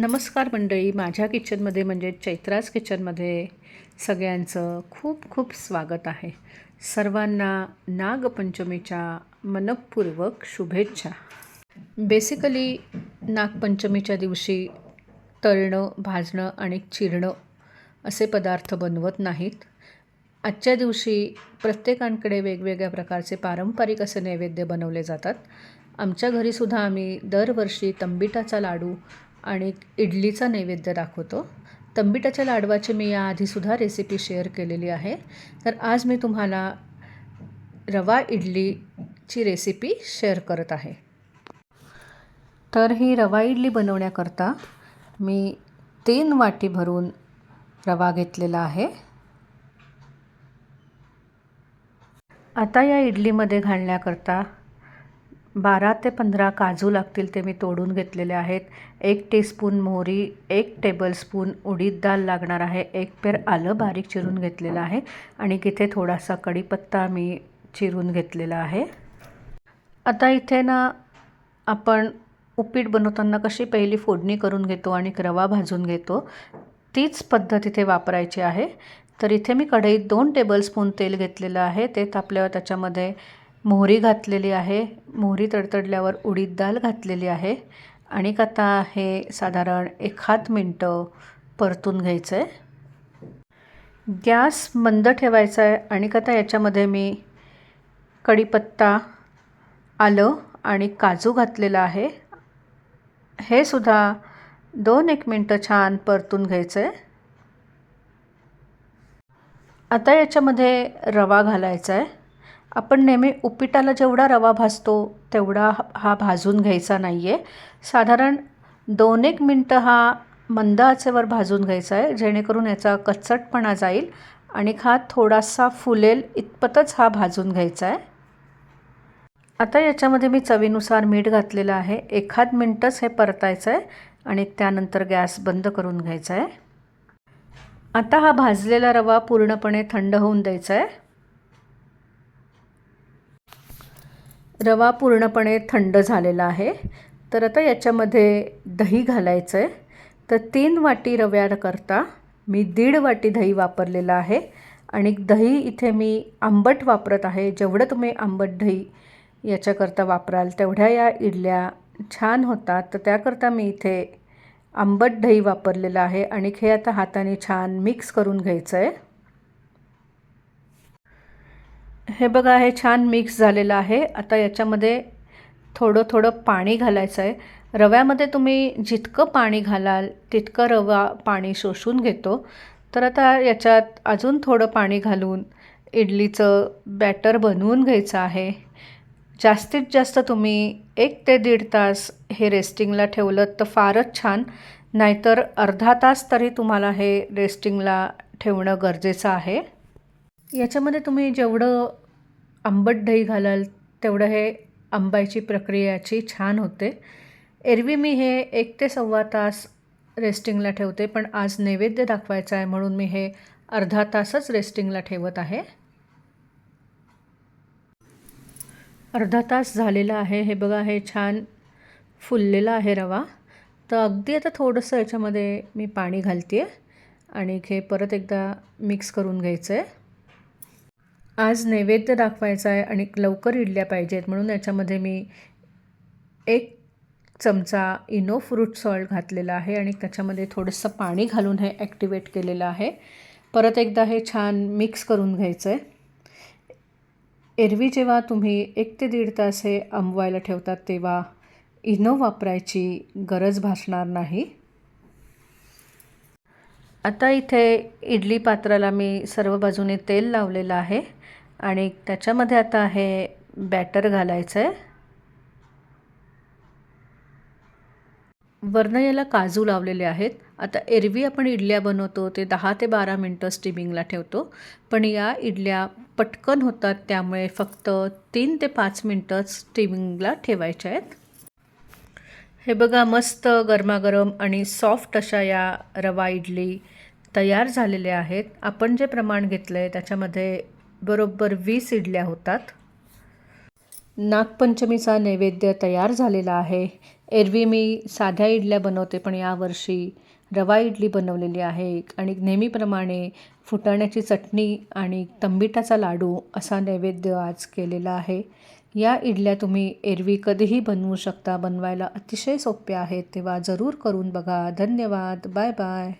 नमस्कार मंडळी. माझ्या किचनमध्ये म्हणजे चैत्रास किचनमध्ये सगळ्यांचं खूप खूप स्वागत आहे. सर्वांना नागपंचमीच्या मनपूर्वक शुभेच्छा. बेसिकली नागपंचमीच्या दिवशी तळणं भाजणं आणि चिरणं असे पदार्थ बनवत नाहीत. आजच्या दिवशी प्रत्येकांकडे वेगवेगळ्या प्रकारचे पारंपरिक असे नैवेद्य बनवले जातात. आमच्या घरीसुद्धा आम्ही दरवर्षी तंबिटाचा लाडू आणि इडलीचा नैवेद्य दाखवतो. तंबिटाच्या लाडवाची मी याआधीसुद्धा रेसिपी शेअर केलेली आहे. तर आज मी तुम्हाला रवा इडलीची रेसिपी शेअर करत आहे. तर ही रवा इडली बनवण्याकरता मी तीन वाटी भरून रवा घेतलेला आहे. आता या इडलीमध्ये घालण्याकरता बारा ते पंधरा काजू लागतील ते मी तोडून घेतलेले आहेत. एक टीस्पून मोहरी एक टेबलस्पून उडीद दाल लागणार आहे. एक पेर आलं बारीक चिरून घेतलेलं आहे. आणि इथे थोडासा कढीपत्ता मी चिरून घेतलेला आहे. आता इथे ना आपण उपीट बनवताना कशी पहिली फोडणी करून घेतो आणि रवा भाजून घेतो तीच पद्धत इथे वापरायची आहे. तर इथे मी कढईत दोन टेबलस्पून तेल घेतलेलं आहे. ते तापल्यावर त्याच्यामध्ये मोहरी घातलेली आहे. मोहरी तडतडल्यावर उडीद डाळ घातलेली आहे. आणि आता हे साधारण एखाद मिनटं परतून घ्यायचं आहे गॅस मंद ठेवायचा आहे आणि आता याच्यामध्ये मी कढीपत्ता आलं आणि काजू घातलेलं आहे. हे सुद्धा दोन एक मिनटं छान परतून घ्यायचं आहे आता याच्यामध्ये रवा घालायचा आहे आपण नेहमी उपिटाला जेवढा रवा भाजतो तेवढा हा भाजून घ्यायचा नाही आहे साधारण दोन एक मिनटं हा मंद आचेवर भाजून घ्यायचा आहे जेणेकरून याचा कच्चटपणा जाईल आणि हा थोडासा फुलेल इतपतच हा भाजून घ्यायचा आहे. आता याच्यामध्ये मी चवीनुसार मीठ घातलेलं आहे. एखाद मिनटंच हे परतायचं आहे आणि त्यानंतर गॅस बंद करून घ्यायचा आहे. आता हा भाजलेला रवा पूर्णपणे थंड होऊन द्यायचा आहे. रवा पूर्णपणे थंड झालेला आहे. तर आता याच्यामध्ये दही घालायचं आहे तर तीन वाटी रव्याकरता मी दीड वाटी दही वापरलेलं आहे. आणि दही इथे मी आंबट वापरत आहे. जेवढं तुम्ही आंबट दही याच्याकरता वापराल तेवढ्या या इडल्या छान होतात. तर त्याकरता मी इथे आंबट दही वापरलेलं आहे. आणि हे आता हाताने छान मिक्स करून घ्यायचं आहे हे बघा हे छान मिक्स झालेलं आहे. आता याच्यामध्ये थोडं थोडं पाणी घालायचं आहे रव्यामध्ये तुम्ही जितकं पाणी घालाल तितकं रवा पाणी शोषून घेतो. तर आता याच्यात अजून थोडं पाणी घालून इडलीचं बॅटर बनवून घ्यायचं आहे. जास्तीत जास्त तुम्ही एक ते दीड तास हे रेस्टिंगला ठेवलं तर फारच छान. नाहीतर अर्धा तास तरी तुम्हाला हे रेस्टिंगला ठेवणं गरजेचं आहे. याच्यामध्ये तुम्ही जेवढं आंबट दही घालाल तेवढं हे आंबायची प्रक्रियाची छान होते. एरवी मी हे एक ते सव्वा तास रेस्टिंगला ठेवते पण आज नैवेद्य दाखवायचा आहे म्हणून मी हे अर्धा तासच रेस्टिंगला ठेवत आहे. अर्धा तास झालेला आहे. हे बघा हे छान फुललेलं आहे रवा. तर अगदी आता थोडंसं याच्यामध्ये मी पाणी घालते आहे आणि हे परत एकदा मिक्स करून घ्यायचं आहे आज नैवेद्य दाखवायचा आहे आणि लवकर इडल्या पाहिजेत म्हणून याच्यामध्ये मी एक चमचा इनो फ्रूट सॉल्ट घातलेला आहे आणि त्याच्यामध्ये थोडंसं पाणी घालून हे ॲक्टिवेट केलेलं आहे. परत एकदा हे छान मिक्स करून घ्यायचं आहे. एरवी जेव्हा तुम्ही एक ते दीड तास हे आंबवायला ठेवतात तेव्हा इनो वापरायची गरज भासणार नाही. आता इथे इडली पात्राला मी सर्व बाजूने तेल लावलेलं आहे आणि त्याच्यामध्ये आता हे बॅटर घालायचं आहे. वरनं याला काजू लावलेले आहेत. आता एरवी आपण इडल्या बनवतो ते दहा ते बारा मिनटं स्टीमिंगला ठेवतो. पण या इडल्या पटकन होतात त्यामुळे फक्त तीन ते पाच मिनटंच स्टीमिंगला ठेवायच्या आहेत. हे बघा मस्त गरमागरम आणि सॉफ्ट अशा या रवा इडली तयार झालेले आहेत. आपण जे प्रमाण घेतलं आहे त्याच्यामध्ये बरोबर वीस इडल्या होतात. नागपंचमीचा नैवेद्य तयार झालेला आहे. एरवी मी साध्या इडल्या बनवते पण यावर्षी रवा इडली बनवलेली आहे. आणि नेहमीप्रमाणे फुटाण्याची चटणी आणि तंबिटाचा लाडू असा नैवेद्य आज केलेला आहे. या इडल्या तुम्ही एरवी कधीही बनवू शकता. बनवायला अतिशय सोप्या आहेत. तेव्हा जरूर करून बघा. धन्यवाद. Bye bye.